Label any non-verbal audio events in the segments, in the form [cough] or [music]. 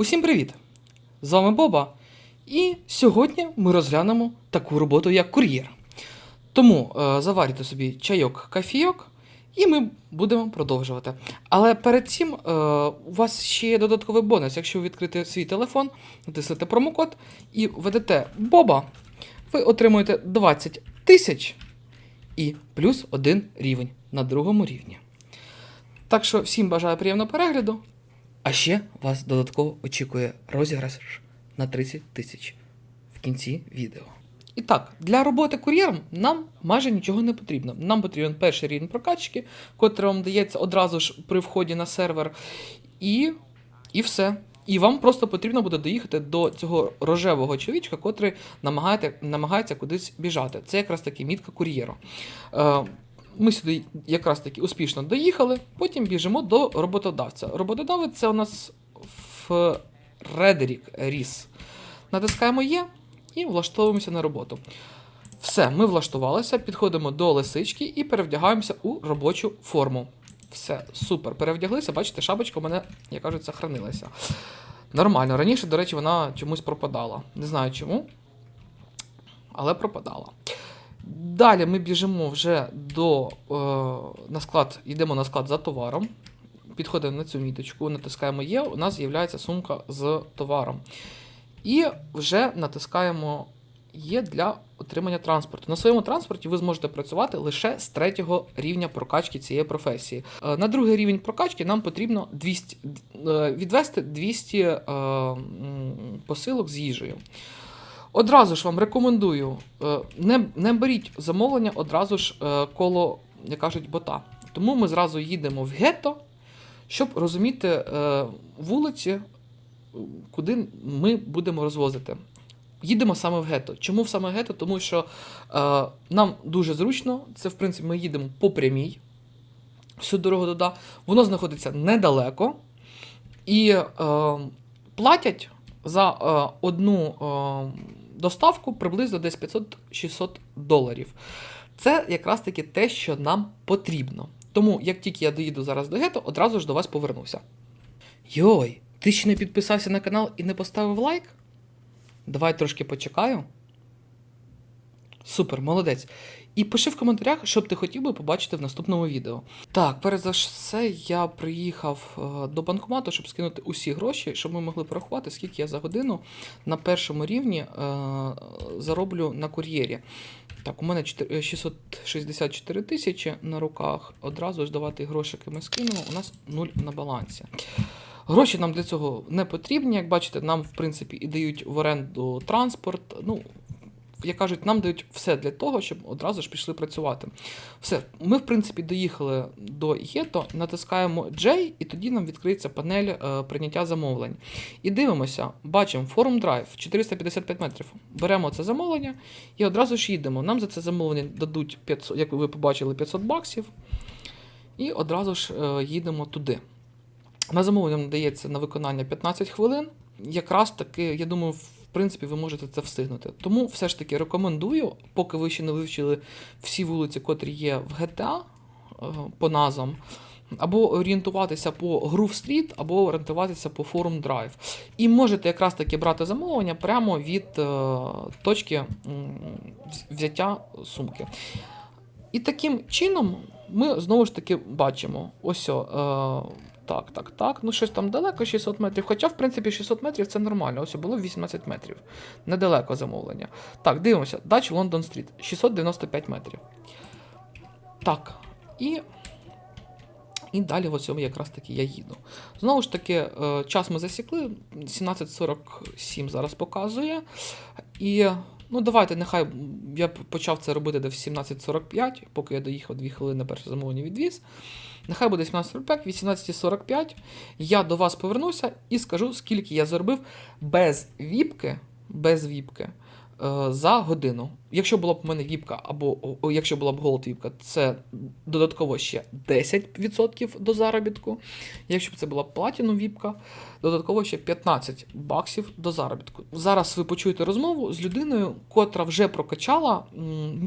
Усім привіт! З вами Боба. І сьогодні ми розглянемо таку роботу, як кур'єр. Тому е, заварюйте собі чайок, кафійок, і ми будемо продовжувати. Але перед цим е, у вас ще є додатковий бонус. Якщо ви відкрите свій телефон, натиснете промокод і введете Боба, ви отримуєте 20 тисяч і плюс один рівень на другому рівні. Так що всім бажаю приємного перегляду. А ще вас додатково очікує розіграш на 30 тисяч в кінці відео. І так, для роботи кур'єром нам майже нічого не потрібно. Нам потрібен перший рівень прокачки, котрий вам дається одразу ж при вході на сервер. І, і все. І вам просто потрібно буде доїхати до цього рожевого чоловічка, котрий намагається кудись біжати. Це якраз таки мітка кур'єру. Е, ми сюди якраз таки успішно доїхали, потім біжимо до роботодавця. Роботодавець це у нас Фредерік Ріс. Натискаємо Є і влаштовуємося на роботу. Все, ми влаштувалися, підходимо до лисички і перевдягаємося у робочу форму. Все, супер. Перевдяглися, бачите, шапочка у мене, як кажуть, сохранилася. Нормально. Раніше, до речі, вона чомусь пропадала. Не знаю чому, але пропадала. Далі ми біжимо вже до е, на склад, йдемо на склад за товаром. Підходимо на цю міточку, натискаємо Є, у нас з'являється сумка з товаром. І вже натискаємо Є для отримання транспорту. На своєму транспорті ви зможете працювати лише з третього рівня прокачки цієї професії. Е, На другий рівень прокачки нам потрібно 200, е, відвести 200 е, посилок з їжею. Одразу ж вам рекомендую, е, не, не беріть замовлення одразу ж е, коло, як кажуть, бота. Тому ми зразу їдемо в гетто, щоб розуміти е, вулиці, куди ми будемо розвозити. Їдемо саме в гетто. Чому в саме гетто? Тому що е, нам дуже зручно, це в принципі ми їдемо по прямій всю дорогу туди. Воно знаходиться недалеко і е, платять за е, одну е, доставку приблизно десь 500-600 доларів. Це якраз таки те, що нам потрібно. Тому, як тільки я доїду зараз до гетто, одразу ж до вас повернуся. Йой, ти ще не підписався на канал і не поставив лайк? Давай трошки почекаю. Супер, молодець. І пиши в коментарях, що б ти хотів би побачити в наступному відео. Так, перш за все, я приїхав е, до банкомату, щоб скинути усі гроші, щоб ми могли порахувати, скільки я за годину на першому рівні е, зароблю на кур'єрі. Так, у мене 4 664 тисячі на руках. Одразу ж давати грошики ми скинемо. У нас 0 на балансі. Гроші нам для цього не потрібні. Як бачите, нам, в принципі, і дають в оренду транспорт. Ну, як кажуть, нам дають все для того, щоб одразу ж пішли працювати. Все, ми, в принципі, доїхали до ЄТО, натискаємо J, і тоді нам відкриється панель е, прийняття замовлень. І дивимося, бачимо форум драйв 455 метрів. Беремо це замовлення і одразу ж їдемо. Нам за це замовлення дадуть 500, як ви побачили, 500 баксів. І одразу ж е, їдемо туди. На замовлення надається на виконання 15 хвилин. Якраз таки, я думаю, принципі, ви можете це встигнути. Тому все ж таки рекомендую, поки ви ще не вивчили всі вулиці, котрі є в GTA е, по назвам, або орієнтуватися по Groove Street, або орієнтуватися по Forum Drive. І можете якраз таки брати замовлення прямо від е, точки взяття сумки. І таким чином ми знову ж таки бачимо ось. О, е, так, так, так. Ну, щось там далеко, 600 метрів. Хоча, в принципі, 600 метрів це нормально. Ось було 18 метрів. Недалеко замовлення. Так, дивимося. Дач Лондон Стріт. 695 метрів. Так. І. І далі в цьому якраз таки я їду. Знову ж таки, е, час ми засікли. 17.47 зараз показує. І. Ну, давайте, нехай я почав це робити до в 17.45, поки я доїхав 2 хвилини перше замовлення відвіз. Нехай буде 17.45, 18.45. Я до вас повернуся і скажу, скільки я заробив без віпки, без віпки за годину. Якщо була б у мене віпка, або якщо була б голд віпка, це додатково ще 10% до заробітку. Якщо б це була платіну віпка, додатково ще 15 баксів до заробітку. Зараз ви почуєте розмову з людиною, котра вже прокачала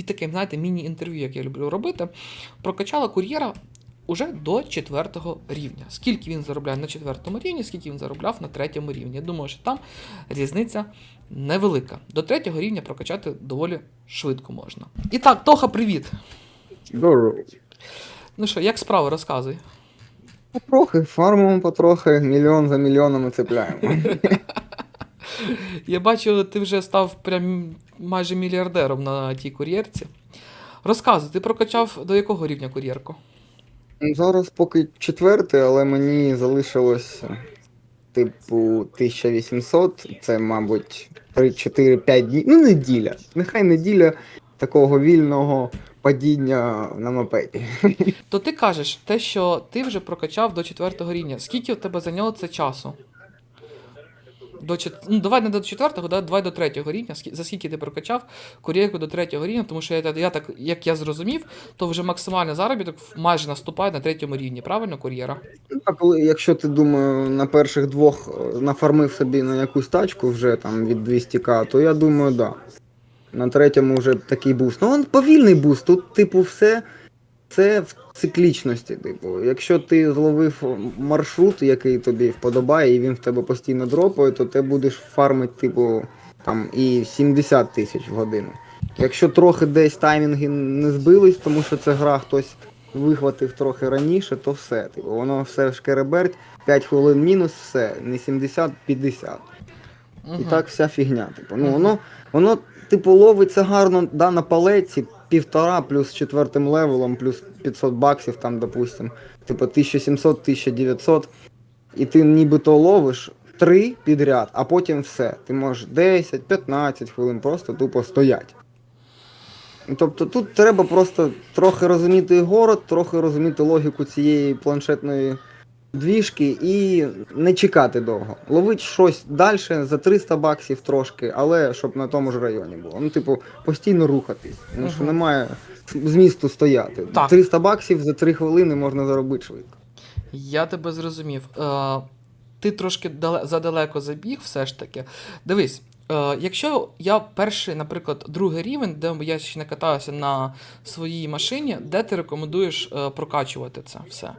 таке, знаєте, міні-інтерв'ю, як я люблю робити, прокачала кур'єра уже до четвертого рівня. Скільки він заробляє на четвертому рівні, скільки він заробляв на третьому рівні. Я думаю, що там різниця невелика. До третього рівня прокачати доволі швидко можна. І так, Тоха, привіт! Здорово. Ну що, як справи, розказуй. Потрохи, фармимо потрохи, мільйон за мільйонами цепляємо. Я бачу, ти вже став прям майже мільярдером на тій кур'єрці. Розказуй, ти прокачав до якого рівня кур'єрку? Ну, Зараз поки четвертий, але мені залишилось типу 1800. Це, мабуть, 3-4-5 днів. Ну, неділя. Нехай неділя такого вільного падіння на мопеді. То ти кажеш, те, що ти вже прокачав до четвертого рівня. Скільки у тебе зайняло це часу? До ну, давай не до четвертого, да? давай до третього рівня. За скільки ти прокачав кур'єрку до третього рівня, тому що я, я так, як я зрозумів, то вже максимальний заробіток майже наступає на третьому рівні, правильно, кур'єра? Коли, якщо ти думаю, на перших двох е, нафармив собі на якусь тачку вже там від 200к, то я думаю, да. На третьому вже такий буст. Ну, він повільний буст. Тут, типу, все це в циклічності. Типу, якщо ти зловив маршрут, який тобі вподобає, і він в тебе постійно дропає, то ти будеш фармити, типу, там і 70 тисяч в годину. Якщо трохи десь таймінги не збились, тому що це гра хтось вихватив трохи раніше, то все. Типу, воно все шкереберть, 5 хвилин мінус, все, не 70, 50. І так вся фігня. Типу, ну воно, воно, типу, ловиться гарно да, на палеці, півтора плюс четвертим левелом, плюс 500 баксів, там, допустим, типу 1700-1900, і ти нібито ловиш три підряд, а потім все. Ти можеш 10-15 хвилин просто тупо стоять. Тобто тут треба просто трохи розуміти город, трохи розуміти логіку цієї планшетної двіжки і не чекати довго. Ловить щось далі за 300 баксів трошки, але щоб на тому ж районі було. Ну, типу, постійно рухатись. Тому що немає змісту стояти. Так. 300 баксів за 3 хвилини можна заробити швидко. Я тебе зрозумів. Е, ти трошки дале- задалеко забіг, все ж таки. Дивись, е, якщо я перший, наприклад, другий рівень, де я ще не катаюся на своїй машині, де ти рекомендуєш е, прокачувати це все?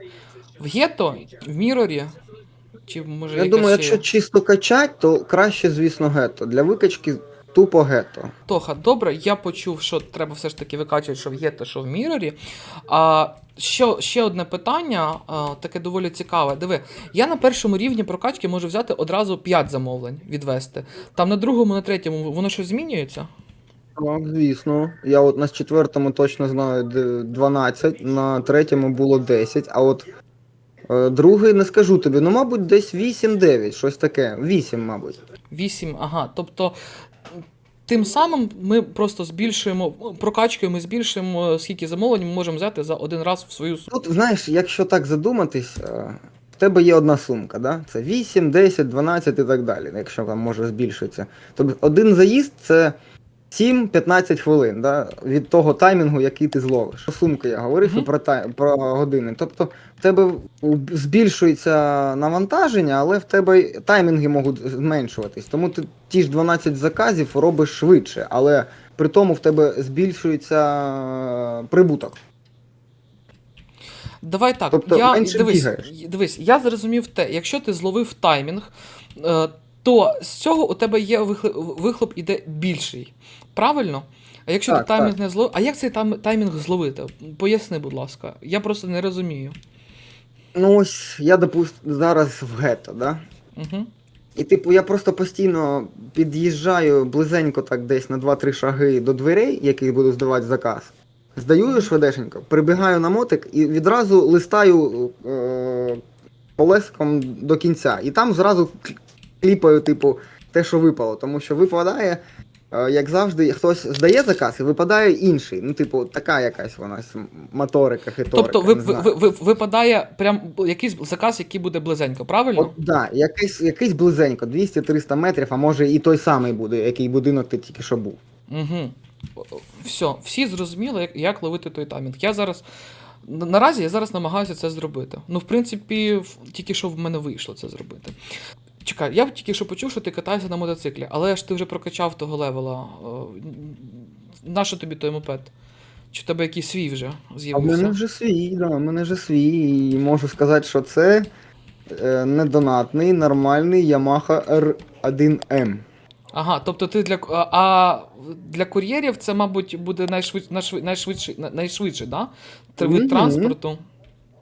В гетто, в мірорі? Чи може Я якась думаю, ще- якщо чисто качать, то краще, звісно, гетто. Для викачки тупо гетто. Тоха, добре, я почув, що треба все ж таки викачувати, що в гетто, що в мірорі. А що, ще одне питання, а, таке доволі цікаве. Диви, я на першому рівні прокачки можу взяти одразу 5 замовлень відвести. Там на другому, на третьому воно щось змінюється? Так, звісно. Я от на четвертому точно знаю де 12, на третьому було 10, а от другий не скажу тобі, ну, мабуть, десь 8-9, щось таке. 8, мабуть. 8, ага. Тобто. Тим самим ми просто збільшуємо прокачкою, ми збільшуємо скільки замовлень ми можемо взяти за один раз в свою суму. Тут, знаєш, якщо так задуматись, е, в тебе є одна сумка, да? Це 8, 10, 12 і так далі, якщо там може збільшитися. Тобто один заїзд це 7-15 хвилин да? від того таймінгу, який ти зловиш. Про Сумка я говорив Мгм. і про, тай... про години. Тобто в тебе збільшується навантаження, але в тебе таймінги можуть зменшуватись. Тому ти ті ж 12 заказів робиш швидше, але при тому в тебе збільшується е, прибуток. Давай так. Тобто я, дивись, дивись, я зрозумів те, якщо ти зловив таймінг, е, то з цього у тебе є вихлоп, іде більший. Правильно? А якщо Так, ти таймінг не зловив. А як цей там, таймінг зловити? Поясни, будь ласка. Я просто не розумію. Ну ось я допустим зараз в гетто, да? Угу. І типу я просто постійно під'їжджаю близенько так десь на 2-3 шаги до дверей, яких буду здавати заказ. Здаю швидесенько, прибігаю на мотик і відразу листаю е- колеском до кінця. І там зразу кліпаю, типу, те, що випало. Тому що випадає, е, як завжди, хтось здає заказ і випадає інший. Ну, типу, така якась вона моторика, хиторика. Тобто ви, ви, ви, ви- випадає прям якийсь заказ, який буде близенько, правильно? От, да, якийсь, якийсь близенько, 200-300 метрів, а може і той самий буде, який будинок ти тільки що був. Угу. Все, всі зрозуміли, як, як ловити той таймінг. Я зараз. Наразі я зараз намагаюся це зробити. Ну, в принципі, тільки що в мене вийшло це зробити. Чекай, я тільки що почув, що ти катаєшся на мотоциклі, але ж ти вже прокачав того левела. Нащо тобі той мопед? Чи в тебе якийсь свій вже з'явився? мене вже свій, да, в мене вже свій. І можу сказати, що це е, недонатний, нормальний Yamaha R1M. Ага, тобто ти для а, для кур'єрів це, мабуть, буде найшвид, найшвид, найшвидше, найшвидше, да? Вид Мгм. транспорту.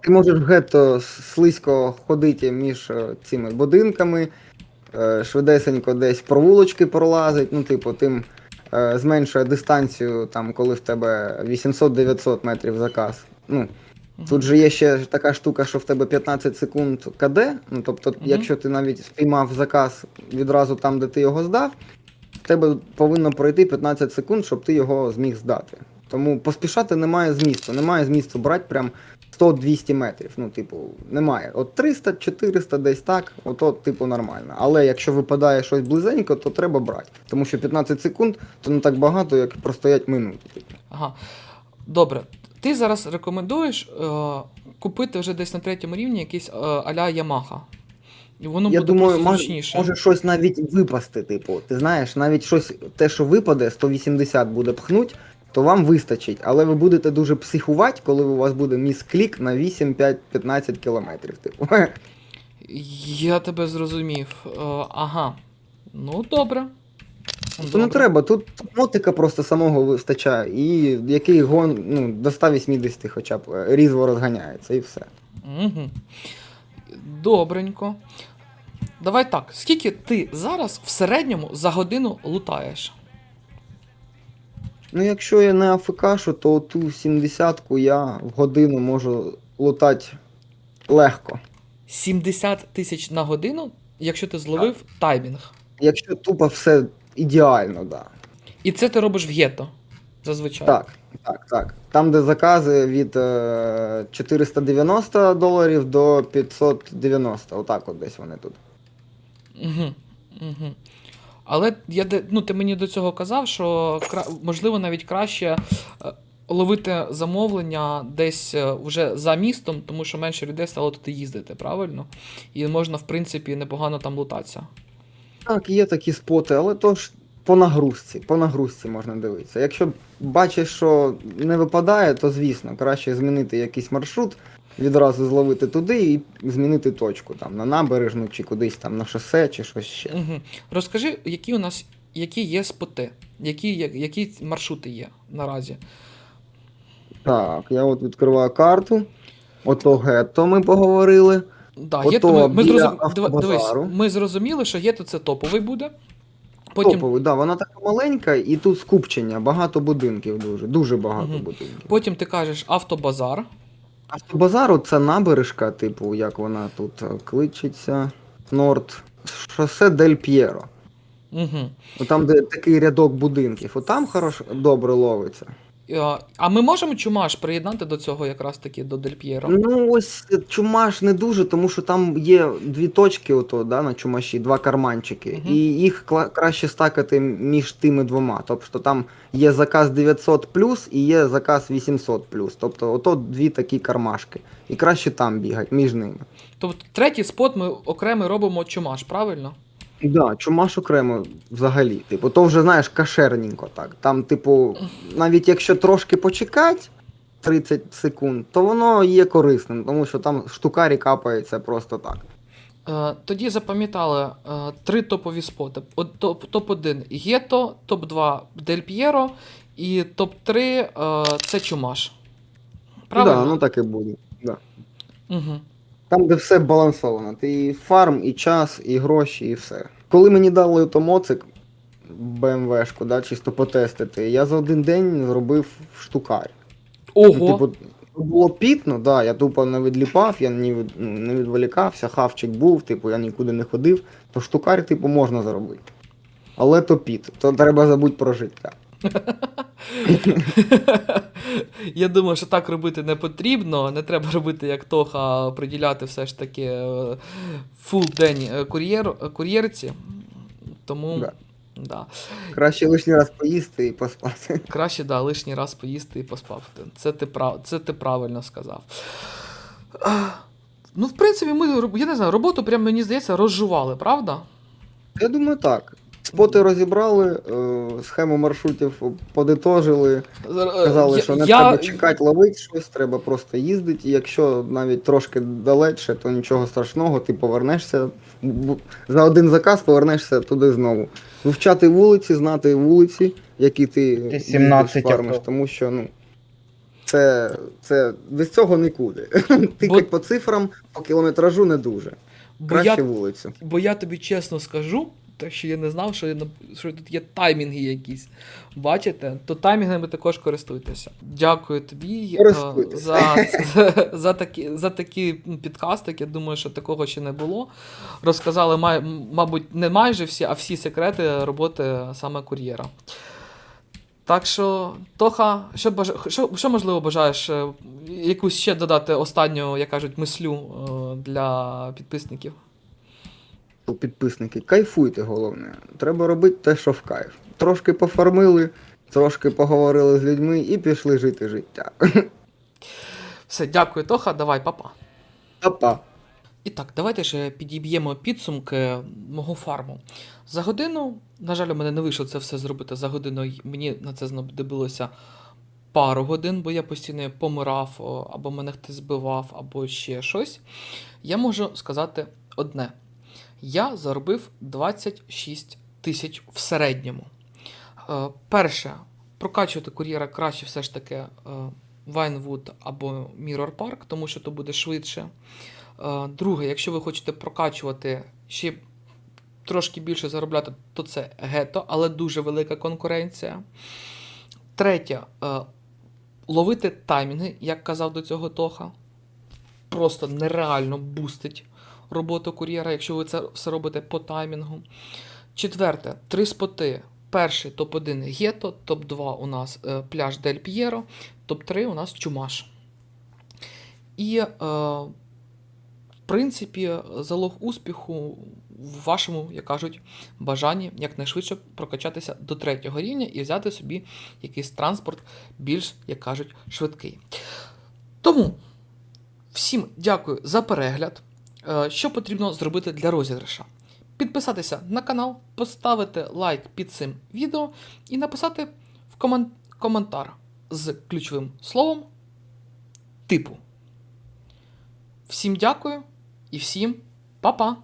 Ти можеш гетто слизько ходити між е, цими будинками, е, швидесенько десь провулочки пролазить, ну, типу, тим е, зменшує дистанцію, там, коли в тебе 800-900 метрів заказ. Ну, Тут же є ще така штука, що в тебе 15 секунд КД. Ну, тобто, якщо ти навіть спіймав заказ відразу там, де ти його здав, в тебе повинно пройти 15 секунд, щоб ти його зміг здати. Тому поспішати немає змісту. Немає змісту брати прям 100-200 метрів. Ну, типу, немає. От 300-400 десь так, ото, типу, нормально. Але якщо випадає щось близенько, то треба брати. Тому що 15 секунд то не так багато, як простоять минути. Ага. Добре. Ти зараз рекомендуєш е, купити вже десь на третьому рівні якийсь е, а-ля Yamaha. І воно Я буде думаю, може, зручніше. може щось навіть випасти, типу. Ти знаєш, навіть щось, те, що випаде, 180 буде пхнуть, то вам вистачить. Але ви будете дуже психувати, коли у вас буде міс-клік на 8-5-15 кілометрів. Типу. Я тебе зрозумів. Е, ага. Ну, добре. То не треба, тут мотика просто самого вистачає, і який гон ну, до 180 хоча б е, різво розганяється, і все. Угу. Добренько. Давай так. Скільки ти зараз в середньому за годину лутаєш? Ну, якщо я не АФКшу, то ту 70-ку я в годину можу лутати легко. 70 тисяч на годину, якщо ти зловив таймінг. Якщо тупо все ідеально, да. І це ти робиш в гетто. Зазвичай. Так, так, так. Там, де закази від е, 490 доларів до 590, отак от десь вони тут. Угу. Угу. Але я ну, ти мені до цього казав, що можливо навіть краще е, ловити замовлення десь е, вже за містом, тому що менше людей стало туди їздити, правильно? І можна, в принципі, непогано там лутатися. Так, є такі споти, але то ж по нагрузці, по нагрузці можна дивитися. Якщо бачиш, що не випадає, то звісно, краще змінити якийсь маршрут, відразу зловити туди і змінити точку там на набережну чи кудись там на шосе, чи щось ще. Угу. Розкажи, які у нас які є споти, які, які маршрути є наразі. Так, я от відкриваю карту. Ото гетто ми поговорили. Да, Ото гетто ми, ми, зрозум... Дивись, ми зрозуміли, що гетто це топовий буде. Потім, Топовий, да, вона така маленька, і тут скупчення, багато будинків дуже, дуже багато Мгм. будинків. потім ти кажеш автобазар. Автобазару це набережка, типу, як вона тут е, кличеться. Норд. Шосе Дель П'єро. Угу. Там, де такий рядок будинків. Отам хорошо добре ловиться. А ми можемо чумаш приєднати до цього якраз таки до Дель П'єро? Ну, ось е, чумаш не дуже, тому що там є дві точки, ото, да, на чумаші, два карманчики. Мгм. І їх краще стакати між тими двома. Тобто там є заказ 900 і є заказ 800 Тобто, ото дві такі кармашки. І краще там бігати, між ними. Тобто третій спот ми окремий робимо чумаш, правильно? Да, чумаш окремо взагалі. Типу, то вже знаєш кашерненько так. Там, типу, навіть якщо трошки почекати 30 секунд, то воно є корисним, тому що там штукарі капається просто так. Е, тоді запам'ятали е, три топові споти. От, топ, топ-1 Гетто, топ-2 Дель П'єро і топ-3 е, це чумаш. Правильно? Да, ну так і буде. Да. Угу. Там, де все балансовано. Ти і фарм, і час, і гроші, і все. Коли мені дали то моцик, БМВшку, да, чисто потестити, я за один день зробив штукар. Ого! Ну, типу, було пітно, да, я тупо не відліпав, я не, від, ну, не відволікався, хавчик був, типу, я нікуди не ходив, то штукар, типу, можна зробити. Але то піт, то треба забути про життя. [laughs] Я думаю, що так робити не потрібно. Не треба робити як Тоха, приділяти все ж таки е, фул день е, кур'єр, е, кур'єрці. Тому Да. да. Краще лишній раз поїсти і поспати. краще да, лишній раз поїсти і поспати. Це ти, прав... Це ти правильно сказав. Ну, в принципі, ми, я не знаю, роботу прям, мені здається, розжували, правда? Я думаю, так. Споти розібрали, е, схему маршрутів подитожили, сказали, Я- що не я- треба чекати, ловити щось, треба просто їздити. І якщо навіть трошки далече, то нічого страшного, ти повернешся за один заказ, повернешся туди знову. Вивчати вулиці, знати вулиці, які ти їздиш, 17 фармиш, тому що ну. Це, це без цього нікуди. [laughs] Тикать по цифрам, по кілометражу не дуже. Бо Краще я, вулицю. бо я тобі чесно скажу, так що я не знав, що, я що тут є таймінги якісь. Бачите? То таймінгами також користуйтеся. Дякую тобі е, за, [laughs] за, такі, за такі підкастик. Я думаю, що такого ще не було. Розказали, май, мабуть, не майже всі, а всі секрети роботи саме кур'єра. Так що, Тоха, що, що, що можливо бажаєш? е, Якусь ще додати останню, як кажуть, мислю е, для підписників? Підписники, кайфуйте головне. Треба робити те, що в кайф. Трошки пофармили, трошки поговорили з людьми і пішли жити життя. Все, дякую, Тоха. Давай, папа. Па-па. І так, давайте ж підіб'ємо підсумки мого фарму. За годину, на жаль, у мене не вийшло це все зробити за годину. Мені на це знадобилося пару годин, бо я постійно помирав, або мене хтось збивав, або ще щось. Я можу сказати одне: я заробив 26 тисяч в середньому. Е, Перше, прокачувати кур'єра краще все ж таки е, Vinewood або Mirror Park, тому що то буде швидше. Е, Друге, якщо ви хочете прокачувати ще трошки більше заробляти, то це гето, але дуже велика конкуренція. Третє, ловити таймінги, як казав до цього Тоха. Просто нереально бустить роботу кур'єра, якщо ви це все робите по таймінгу. Четверте, три споти. Перший топ-1 гето, топ-2 у нас е, пляж Дель П'єро, топ-3 у нас Чумаш. І, е, в принципі, залог успіху в вашому, як кажуть, бажанні якнайшвидше прокачатися до третього рівня і взяти собі якийсь транспорт більш, як кажуть, швидкий. Тому всім дякую за перегляд. Е, Що потрібно зробити для розіграша? Підписатися на канал, поставити лайк під цим відео і написати в комен- коментар з ключовим словом типу. Всім дякую і всім па-па!